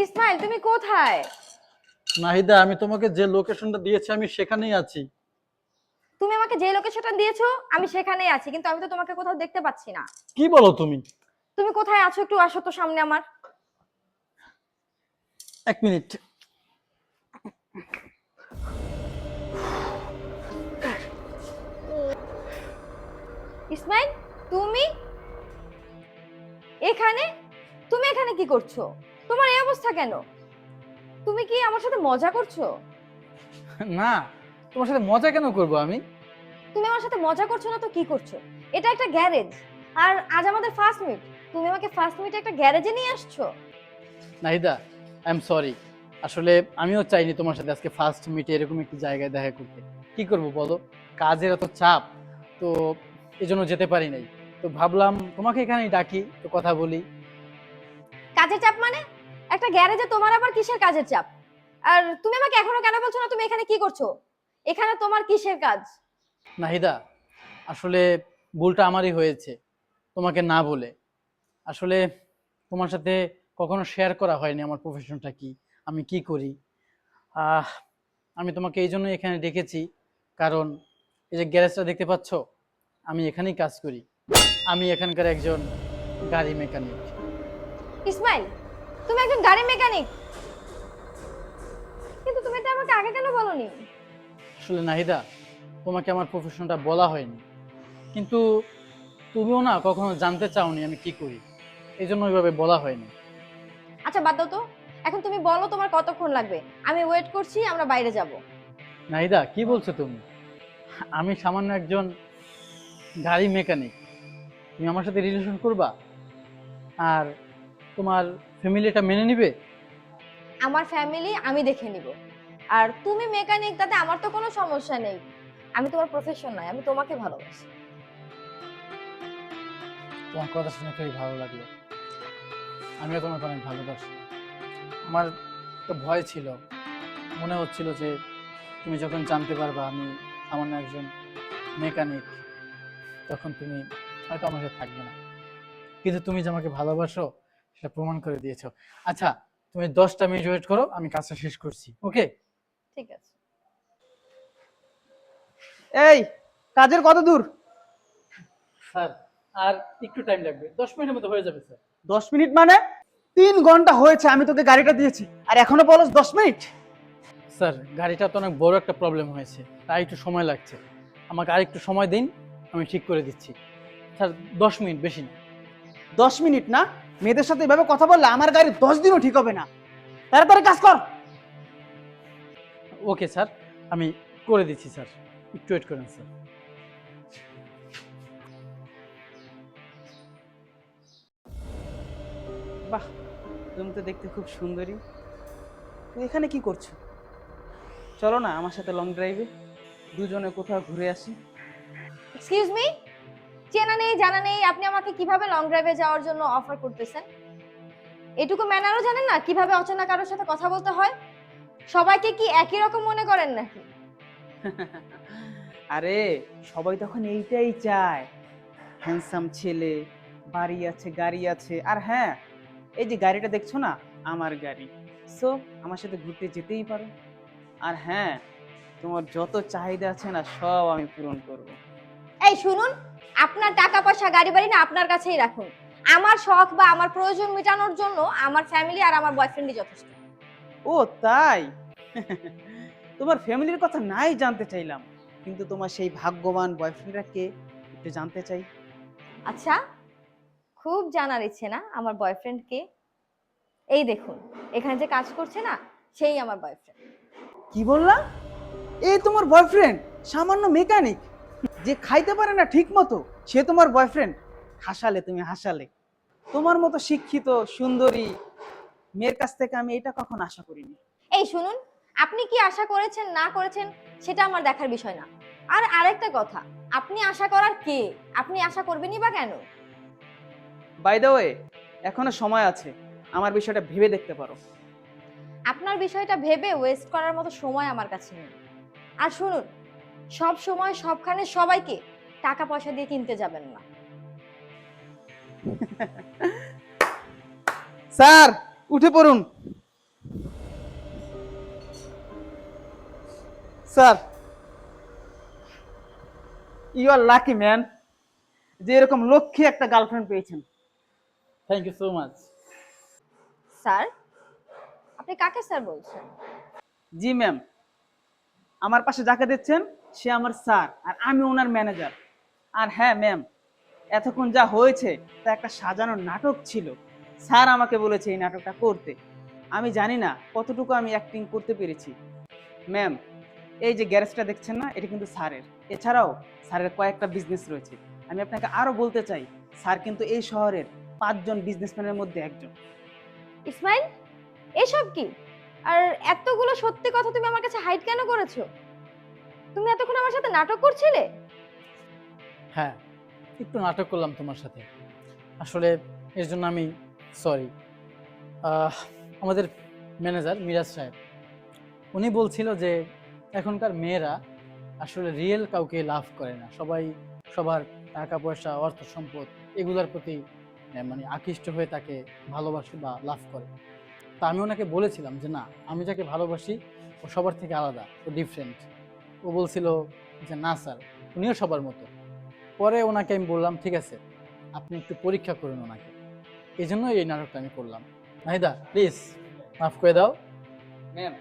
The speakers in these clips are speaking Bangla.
ইসমাইল তুমি কোথায়? নাহিদা আমি তোমাকে যে লোকেশনটা দিয়েছি আমি সেখানেই আছি। তুমি আমাকে যে লোকেশনটা দিয়েছ আমি সেখানেই আছি কিন্তু আমি তো তোমাকে কোথাও দেখতে পাচ্ছি না। কি বলো তুমি? তুমি কোথায় আছো একটু আসো তো সামনে আমার। এক মিনিট। ইসমাইল তুমি? এখানে? তুমি এখানে কি করছ? তোমার এই অবস্থা কেন? তুমি কি আমার সাথে মজা করছ? না তোমার সাথে মজা কেন করব আমি? তুমি আমার সাথে মজা করছ না তো কি করছ? এটা একটা গ্যারেজ। আর আজ আমাদের ফার্স্ট মিট তুমি আমাকে ফার্স্ট মিটে একটা গ্যারেজে নিয়ে আসছো? নাহিদা আই এম সরি আসলে আমিও চাইনি তোমার সাথে আজকে ফার্স্ট মিটে এরকম একটি জায়গায় দেখা করতে। কি করব বলো? কাজের এত চাপ তো এজন্য যেতে পারি নাই। তো ভাবলাম তোমাকে এখানেই ডাকি তো কথা বলি। কাজের চাপ মানে? একটা গ্যারেজে তোমার আবার কিসের কাজের চাপ? আর তুমি আমাকে এখনও কেন বলছো না তুমি এখানে কি করছ? এখানে তোমার কিসের কাজ? নাহিদা, আসলে ভুলটা আমারই হয়েছে, তোমাকে না বলে। আসলে তোমার সাথে কখনো শেয়ার করা হয়নি আমার প্রফেশনটা কি, আমি কি করি? আমি তোমাকে এই জন্য এখানে ডেকেছি, কারণ এই যে গ্যারেজটা দেখতে পাচ্ছ, আমি এখানেই কাজ করি। আমি এখানকার একজন গাড়ি মেকানিক। ইসমাইল তুমি একজন গাড়ি মেকানিক। কিন্তু তুমি এটা আমাকে আগে কেন বলনি? আসলে নাহিদা তোমাকে আমার প্রফেশনটা বলা হয়নি। কিন্তু তুমিও না কখনো জানতে চাওনি আমি কি করি। এই জন্য ওইভাবে বলা হয়নি। আচ্ছা বাদ দাও তো। এখন তুমি বলো তোমার কতক্ষণ লাগবে। আমি ওয়েট করছি আমরা বাইরে যাব। নাহিদা কি বলছো তুমি? আমি সামান্য একজন গাড়ি মেকানিক। তুমি আমার সাথে রিলেশন করবা? আর তোমার ফ্যামিলিটা মেনে নিবে? আমার ফ্যামিলি আমি দেখে নিব। আর তুমি মেকানিক তাতে আমার তো কোনো সমস্যা নেই। আমি তোমার প্রফেশন নয় আমি তোমাকে ভালোবাসি। তোমার কথা শুনে খুবই ভালো লাগল। আমিও তোমাকে অনেক ভালোবাসি। আমার একটা ভয় ছিল। মনে হচ্ছিল যে তুমি যখন জানতে পারবা আমি সামান্য একজন মেকানিক তখন তুমি হয়তো আমার সাথে থাকবে না। কিন্তু তুমি যে আমাকে ভালোবাসো সেটা প্রমাণ করে দিয়েছ। আচ্ছা তুমি দশটা মিনিট ওয়েট করো আমি কাজটা শেষ করছি ওকে ঠিক আছে। এই কাজের কত দূর? স্যার আর একটু টাইম লাগবে। দশ মিনিটের মতো হয়ে যাবে স্যার। দশ মিনিট মানে? তিন ঘণ্টা হয়েছে আমি তোকে গাড়িটা দিয়েছি। আর এখনও বলো দশ মিনিট? স্যার গাড়িটা তো অনেক বড় একটা প্রবলেম হয়েছে তাই একটু সময় লাগছে। আমাকে আর একটু সময় দিন আমি ঠিক করে দিচ্ছি। স্যার দশ মিনিট বেশি না। দশ মিনিট না? মেয়েদের সাথে এভাবে কথা বললে আমার গাড়ি দশ দিনও ঠিক হবে না। তাড়াতাড়ি কাজ কর। Okay sir. আমি করে দিচ্ছি স্যার। একটু ওয়েট করেন স্যার। বাহ তুমি তো দেখতে খুব সুন্দরী। তুমি এখানে কি করছ? চলো না আমার সাথে লং ড্রাইভে দুজনে কোথাও ঘুরে আসি। এক্সকিউজ মি চেনা নেই জানা নেই আপনি আমাকে কীভাবে লং ড্রাইভে যাওয়ার জন্য অফার করতেছেন? এটুকু ম্যানারও জানেন না কীভাবে অচেনা কারোর সাথে কথা বলতে হয়? সবাইকে কি একই রকম মনে করেন নাকি? আরে সবাই তখন এইটাই চায়। হ্যান্ডসাম ছেলে বাড়ি আছে গাড়ি আছে। আর হ্যাঁ এই যে গাড়িটা দেখছ না? আমার গাড়ি। সো আমার সাথে ঘুরতে যেতেই পারো। আর হ্যাঁ তোমার যত চাহিদা আছে না সব আমি পূরণ করব। এই শুনুন আপনার টাকা পয়সা গাড়ি বাড়ি না আপনার কাছেই রাখুন। আমার শখ বা আমার প্রয়োজন মেটানোর জন্য আমার ফ্যামিলি আর আমার বয়ফ্রেন্ডই যথেষ্ট। ও তাই? তোমার ফ্যামিলির কথা নাই জানতে চাইলাম কিন্তু তোমার সেই ভাগ্যবান বয়ফ্রেন্ডরা কে? একটু জানতে চাই। আচ্ছা খুব জানার ইচ্ছে না আমার বয়ফ্রেন্ড কে? এই দেখুন এখানে যে কাজ করছে না সেই আমার বয়ফ্রেন্ড কি বললা? এই তোমার বয়ফ্রেন্ড সামান্য মেকানিক যে খাইতে পারে না ঠিক মতো সে তোমার বয়ফ্রেন্ড হাসালে তুমি হাসালে। তোমার মতো শিক্ষিত সুন্দরী মেয়ের কাছ থেকে আমি এটা কখন আশা করিনি। এই শুনুন আপনি কি আশা করেছেন না করেছেন সেটা আমার দেখার বিষয় না। আর আরেকটা কথা আপনি আশা করার কে? আপনি আশা করবেনই বা কেন? বাই দ্য ওয়ে এখনও সময় আছে। আমার বিষয়টা ভেবে দেখতে পারো। আপনার বিষয়টা ভেবে ওয়েস্ট করার মতো সময় আমার কাছে নেই। আর শুনুন সব সময় সবখানে সবাইকে টাকা পয়সা দিয়ে কিনতে যাবেন না। স্যার উঠে পড়ুন। Sir you are lucky man যে এরকম লক্ষ্মী একটা গার্লফ্রেন্ড পেয়েছেন। Thank you so much sir আপনি কাকে স্যার বলছেন? জি ম্যাম আমার পাশে যাকে দিচ্ছেন সে আমার স্যার আর আমি ওনার ম্যানেজার। আর হ্যাঁ ম্যাম, এতক্ষণ যা হয়েছে তা একটা সাজানো নাটক ছিল। স্যার আমাকে বলেছে এই নাটকটা করতে। আমি জানি না কতটুকু আমি অ্যাক্টিং করতে পেরেছি। ম্যাম, এই যে গ্যারেজটা দেখছেন না, এটা কিন্তু স্যারের। এছাড়াও স্যারের কয়েকটা বিজনেস রয়েছে। আমি আপনাকে আরও বলতে চাই, স্যার কিন্তু এই শহরের পাঁচজন বিজনেসম্যানের মধ্যে একজন। ইসমাইল, এসব কি? আর এতগুলো সত্যি কথা তুমি আমার কাছে হাইড কেন করেছ? তুমি এতক্ষণ আমার সাথে নাটক করছিলে? হ্যাঁ একটু নাটক করলাম তোমার সাথে। আসলে এর জন্য আমি সরি আমাদের ম্যানেজার মিরাজ সাহেব, উনি বলছিল যে এখনকার মেয়েরা আসলে রিয়েল কাউকে লাভ করে না। সবাই সবার টাকা পয়সা, অর্থ সম্পদ এগুলোর প্রতি মানে আকৃষ্ট হয়ে তাকে ভালোবাসে বা লাভ করে। তা আমি ওনাকে বলেছিলাম যে না, আমি যাকে ভালোবাসি, ও সবার থেকে আলাদা, ও ডিফারেন্ট ও বলছিল যে না স্যার উনিও সবার মতো। পরে ওনাকে আমি বললাম ঠিক আছে আপনি একটু পরীক্ষা করুন ওনাকে। এই জন্য এই নাটকটা আমি করলাম। নাহিদা প্লিজ মাফ করে দাও। ম্যাম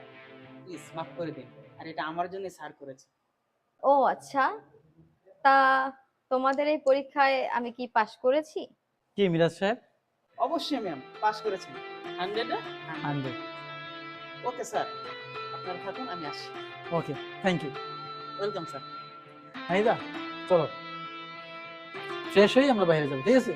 প্লিজ মাফ করে দিন। আর এটা আমার জন্য স্যার করেছে। ও আচ্ছা। তা তোমাদের এই পরীক্ষায় আমি কি পাশ করেছি? কি মিরাজ সাহেব? অবশ্যই ম্যাম পাস করেছেন হান্ড্রেডে হান্ড্রেড ওকে স্যার আপনার থাকুন আমি আসি okay thank you welcome sir হাইদা চলো। শেষ হয়ে আমরা বাইরে যাব ঠিক আছে?